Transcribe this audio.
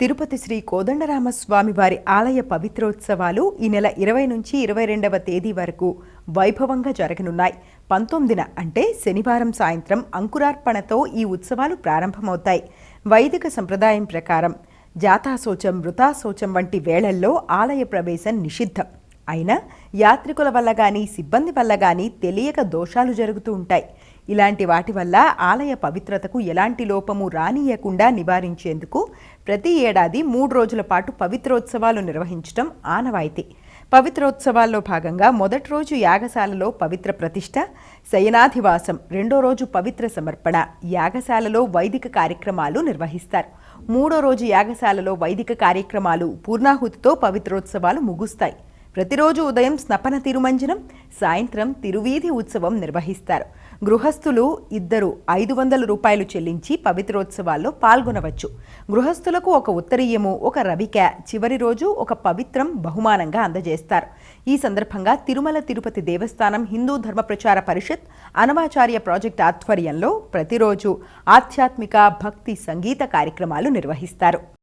తిరుపతి శ్రీ కోదండరామస్వామి వారి ఆలయ పవిత్రోత్సవాలు ఈ నెల ఇరవై నుంచి ఇరవై రెండవ తేదీ వరకు వైభవంగా జరగనున్నాయి. పంతొమ్మిదిన అంటే శనివారం సాయంత్రం అంకురార్పణతో ఈ ఉత్సవాలు ప్రారంభమవుతాయి. వైదిక సంప్రదాయం ప్రకారం జాతాశోచం మృతాశోచం వంటి వేళల్లో ఆలయ ప్రవేశం నిషిద్ధం. అయినా యాత్రికుల వల్ల కానీ సిబ్బంది వల్ల కానీ తెలియక దోషాలు జరుగుతూ ఉంటాయి. ఇలాంటి వాటి వల్ల ఆలయ పవిత్రతకు ఎలాంటి లోపము రానియకుండా నివారించేందుకు ప్రతి ఏడాది మూడు రోజుల పాటు పవిత్రోత్సవాలు నిర్వహించడం ఆనవాయితీ. పవిత్రోత్సవాల్లో భాగంగా మొదటి రోజు యాగశాలలో పవిత్ర ప్రతిష్ట శయనాధివాసం రెండో రోజు పవిత్ర సమర్పణ యాగశాలలో వైదిక కార్యక్రమాలు నిర్వహిస్తారు. మూడో రోజు యాగశాలలో వైదిక కార్యక్రమాలు పూర్ణాహుతితో పవిత్రోత్సవాలు ముగుస్తాయి. ప్రతిరోజు ఉదయం స్నపన తిరుమంజనం సాయంత్రం తిరువీధి ఉత్సవం నిర్వహిస్తారు. గృహస్థులు ఇద్దరు ఐదు వందల రూపాయలు చెల్లించి పవిత్రోత్సవాల్లో పాల్గొనవచ్చు. గృహస్థులకు ఒక ఉత్తరీయము ఒక రవిక చివరి రోజు ఒక పవిత్రం బహుమానంగా అందజేస్తారు. ఈ సందర్భంగా తిరుమల తిరుపతి దేవస్థానం హిందూ ధర్మ ప్రచార పరిషత్ అనవాచార్య ప్రాజెక్ట్ ఆధ్వర్యంలో ప్రతిరోజు ఆధ్యాత్మిక భక్తి సంగీత కార్యక్రమాలు నిర్వహిస్తారు.